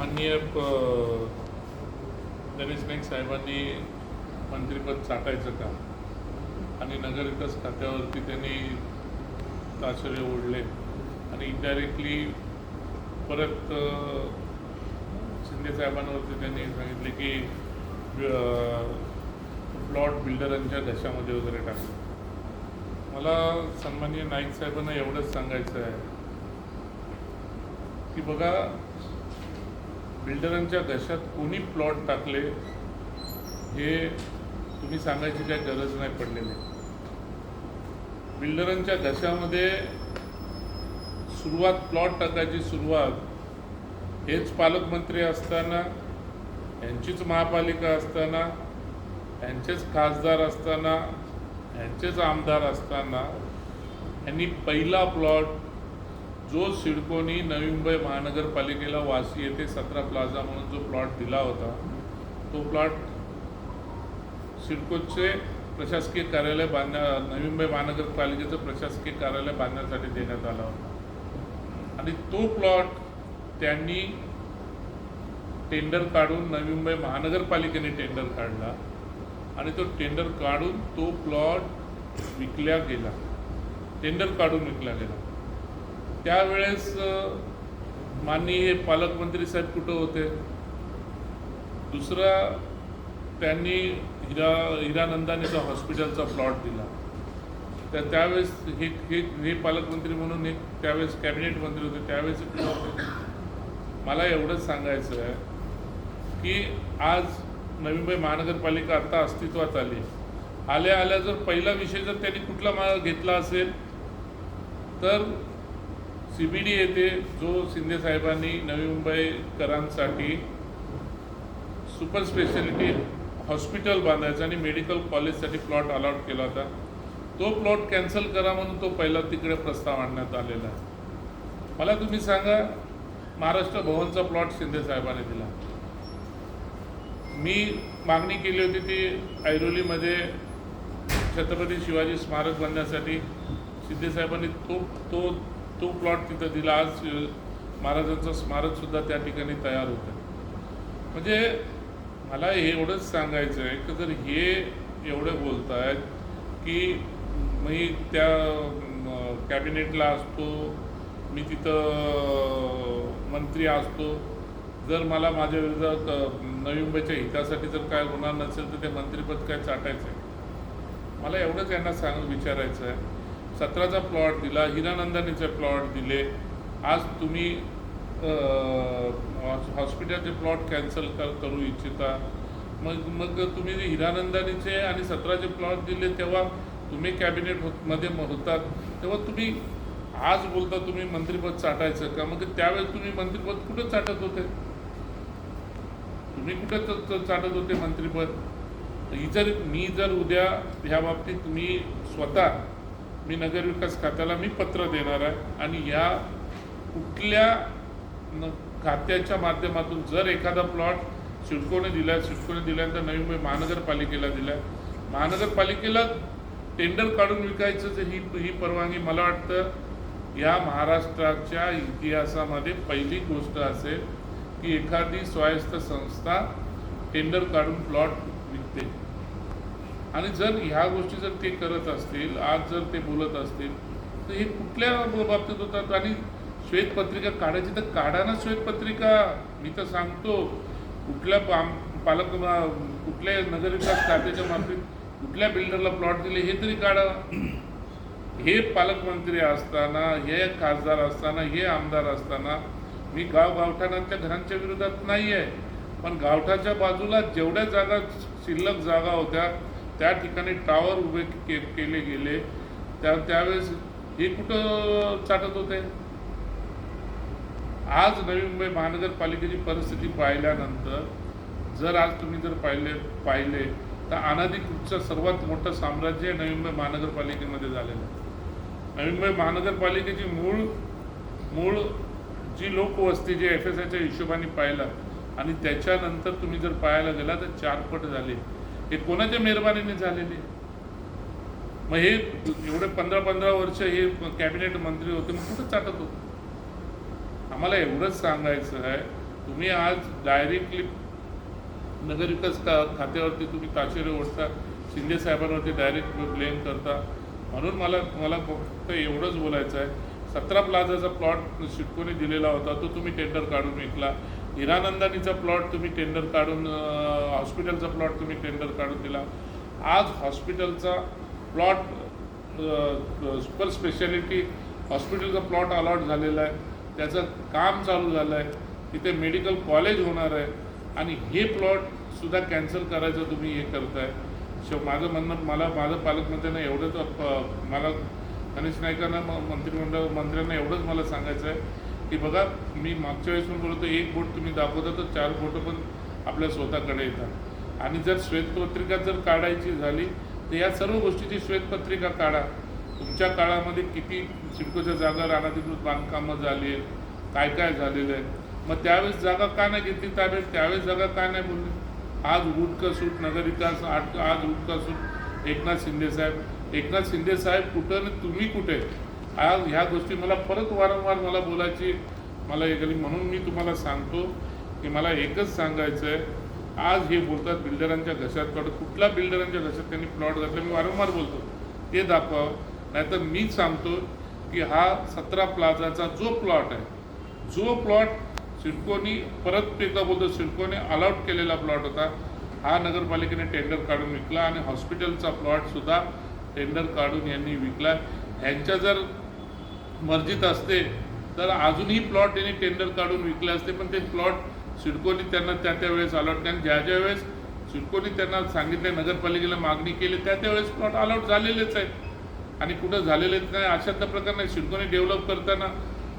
माननीय गणेश नाईक साहेबांनी मंत्रिपद चाटायचं का आणि नगरविकास खात्यावरती त्यांनी ताशेरे ओढले. आणि इनडायरेक्टली परत अ, शिंदे साहेबांवरती त्यांनी सांगितले की प्लॉट बिल्डरांच्या घशामध्ये वगैरे टाकले. मला सन्माननीय नाईक साहेबांना एवढंच सांगायचं आहे. की बघा बिल्डरांच्या घशात कोणी प्लॉट टाकले हे तुम्ही सांगायची काही गरज नाही पडलेली. बिल्डरांच्या घशामध्ये सुरुवात प्लॉट टाकायची सुरुवात हेच पालकमंत्री असताना यांचीच महापालिका असताना यांचेच खासदार असताना यांचेच आमदार असताना यांनी पहिला प्लॉट जो सिडकोनी नवी मुंबई महानगरपालिकेला वाशी येथे सतरा प्लाझा म्हणून जो प्लॉट दिला होता तो प्लॉट सिडकोचे प्रशासकीय कार्यालय बांधण्या नवी मुंबई महानगरपालिकेचं प्रशासकीय कार्यालय बांधण्यासाठी देण्यात आला होता. आणि तो प्लॉट त्यांनी टेंडर काढून नवी मुंबई महानगरपालिकेने टेंडर काढला आणि तो टेंडर काढून तो प्लॉट विकल्या गेला. टेंडर काढून विकला गेला. त्यावेळेस माननीय पालकमंत्री साहेब कुठं होते? दुसरा त्यांनी हिरा हिरानंदानीचा हॉस्पिटलचा प्लॉट दिला. त्या त्यावेळेस हे हे हे पालकमंत्री म्हणून हे त्यावेळेस कॅबिनेट मंत्री होते त्यावेळेस कुठं होते? मला एवढंच सांगायचं आहे की आज नवी मुंबई महानगरपालिका आता अस्तित्वात आली. आल्या आल्या जर पहिला विषय जर त्यांनी कुठला मा घेतला असेल तर सी बी डी येथे जो शिंदे साहेबांनी नवी मुंबईकरांसाठी सुपर स्पेशालिटी हॉस्पिटल बांधायचा आणि मेडिकल कॉलेजसाठी प्लॉट अलॉट केला होता. तो प्लॉट कॅन्सल करा म्हणून तो पहिला तिकडे प्रस्ताव आणण्यात आलेला आहे. मला तुम्ही सांगा महाराष्ट्र भवनचा प्लॉट शिंदे साहेबांनी दिला. मी मागणी केली होती ती ऐरोलीमध्ये छत्रपती शिवाजी स्मारक बांधण्यासाठी. शिंदे साहेबांनी तो तो तो प्लॉट तिथं दिला. आज महाराजांचं स्मारकसुद्धा त्या ठिकाणी तयार होतं. म्हणजे मला हे एवढंच सांगायचं आहे की जर हे एवढे बोलत आहेत की मी त्या कॅबिनेटला असतो मी तिथं मंत्री असतो जर मला माझ्या विरोधात नवी मुंबईच्या हितासाठी जर काय होणार नसेल तर ते मंत्रिपद काय चाटायचं आहे मला एवढंच यांना सांग विचारायचं आहे सतराचा प्लॉट दिला हिरानंदानीचे प्लॉट दिले. आज तुम्ही हॉस्पिटलचे प्लॉट कॅन्सल कर करू इच्छिता. मग मग तुम्ही जे हिरानंदानीचे आणि सतराचे प्लॉट दिले तेव्हा तुम्ही कॅबिनेट होत मध्ये होतात. तेव्हा तुम्ही आज बोलता तुम्ही मंत्रिपद चाटायचं का? मग त्यावेळेस तुम्ही मंत्रिपद कुठं चाटत होते? तुम्ही कुठं चाटत होते मंत्रिपद? ही जर मी जर उद्या ह्या बाबतीत मी स्वतः मी नगरविकास खात्याला मी पत्र देणार आहे. आणि या कुठल्या न खात्याच्या माध्यमातून जर एखादा प्लॉट सिडकोने दिला सिडकोने दिल्यानंतर नवी मुंबई महानगरपालिकेला दिला महानगरपालिकेला टेंडर काढून विकायचं ही ही परवानगी मला वाटतं या महाराष्ट्राच्या इतिहासामध्ये पहिली गोष्ट असेल की एखादी स्वायत्त संस्था टेंडर काढून प्लॉट विकते. आणि जर ह्या गोष्टी जर ते करत असतील आज जर ते बोलत असतील तर हे कुठल्या बाबतीत होतात? आणि श्वेतपत्रिका काढायची तर काढा ना श्वेतपत्रिका. मी तर सांगतो कुठल्या पालक कुठल्या नगरविकास खात्याच्या मार्फत कुठल्या बिल्डरला प्लॉट दिले हे तरी काढा. हे पालकमंत्री असताना हे खासदार असताना हे आमदार असताना मी गाव गावठाणांच्या घरांच्या विरोधात नाही आहे पण गावठाच्या बाजूला जेवढ्या जागा शिल्लक जागा होत्या त्या ठिकाणी टावर उभे के केले गेले. त्या त्यावेळेस हे कुठं चाटत होते? आज नवी मुंबई महानगरपालिकेची परिस्थिती पाहिल्यानंतर जर आज तुम्ही जर पाहिले पाहिले तर अनाधिकृतचं सर्वात मोठं साम्राज्य नवी मुंबई महानगरपालिकेमध्ये झालेलं आहे. नवी मुंबई महानगरपालिकेची मूळ मूळ जी लोकवस्ती जी एफ एस आयच्या हिशोबाने पाहिला आणि त्याच्यानंतर तुम्ही जर पाहायला गेला तर चारपट झाले. हे कोणाच्या मेहरबानीने झालेले? मग हे एवढे पंधरा पंधरा वर्ष हे कॅबिनेट मंत्री होते मग कुठं चाटत होते? आम्हाला एवढंच सांगायचं आहे तुम्ही आज डायरेक्टली नगरविकास का खात्यावरती तुम्ही ताशेरे ओढता शिंदे साहेबांवरती डायरेक्ट ब्लेम करता. म्हणून मला मला फक्त एवढंच बोलायचं आहे. सतरा प्लाझाचा प्लॉट शिटकोने दिलेला होता तो तुम्ही टेंडर काढून विकला. हिरानंदानीचा प्लॉट तुम्ही टेंडर काढून हॉस्पिटलचा प्लॉट तुम्ही टेंडर काढून दिला. आज हॉस्पिटलचा प्लॉट सुपर स्पेशालिटी हॉस्पिटलचा प्लॉट अलॉट झालेला आहे. त्याचं काम चालू झालं आहे तिथे मेडिकल कॉलेज होणार आहे. आणि हे प्लॉटसुद्धा कॅन्सल करायचं तुम्ही हे करताय. शेव माझं म्हणणं मला माझं पालकमंत्र्यांना एवढंच मला गणेश नाईकांना मंत्रिमंडळ मंत्र्यांना एवढंच मला सांगायचं आहे की बघा मी मागच्या वेळेस पण बोलतो एक बोट तुम्ही दाखवता तर चार बोटं पण आपल्या स्वतःकडे येतात. आणि जर श्वेतपत्रिका जर काढायची झाली तर या सर्व गोष्टीची श्वेतपत्रिका काढा. तुमच्या काळामध्ये किती सिडकोच्या जागा रानाधिकृत बांधकामं झाली आहेत काय काय झालेलं आहे? मग त्यावेळेस जागा का नाही घेतली ताब्यात? त्यावेळेस जागा का नाही बोलली? आज उठ का सूट नगरविकास आठ आज उठ का सूट. एकनाथ शिंदे साहेब एकनाथ शिंदे साहेब कुठं आणि तुम्ही कुठे? आज ह्या गोष्टी मला परत वारंवार मला बोलायची मला एक म्हणून मी तुम्हाला सांगतो की मला एकच सांगायचं आहे आज हे बोलतात बिल्डरांच्या घशात काढत कुठल्या बिल्डरांच्या घशात त्यांनी प्लॉट घातला मी वारंवार बोलतो. ते दाखवावं नाहीतर मीच सांगतो की हा सतरा प्लाझाचा जो प्लॉट आहे जो प्लॉट सिडकोनी परत एकदा बोलतो सिडकोने अलॉट केलेला प्लॉट होता. हा नगरपालिकेने टेंडर काढून विकला आणि हॉस्पिटलचा प्लॉटसुद्धा टेंडर काढून यांनी विकला. ह्यांच्या जर मर्जीत असते तर अजूनही प्लॉट यांनी टेंडर काढून विकले असते पण ते प्लॉट सिडकोनी त्यांना त्या त्या वेळेस अलॉट कारण ज्या ज्या वेळेस सिडकोनी त्यांना सांगितले नगरपालिकेला मागणी केली त्या त्या वेळेस प्लॉट अलॉट झालेलेच आहेत आणि कुठं झालेलेच नाही अशातला प्रकार नाही. सिडकोनी डेव्हलप करताना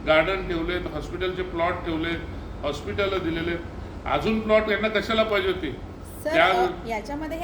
गार्डन ठेवलेत हॉस्पिटलचे प्लॉट ठेवलेत हॉस्पिटल दिलेले. अजून प्लॉट यांना कशाला पाहिजे होते? याच्यामध्ये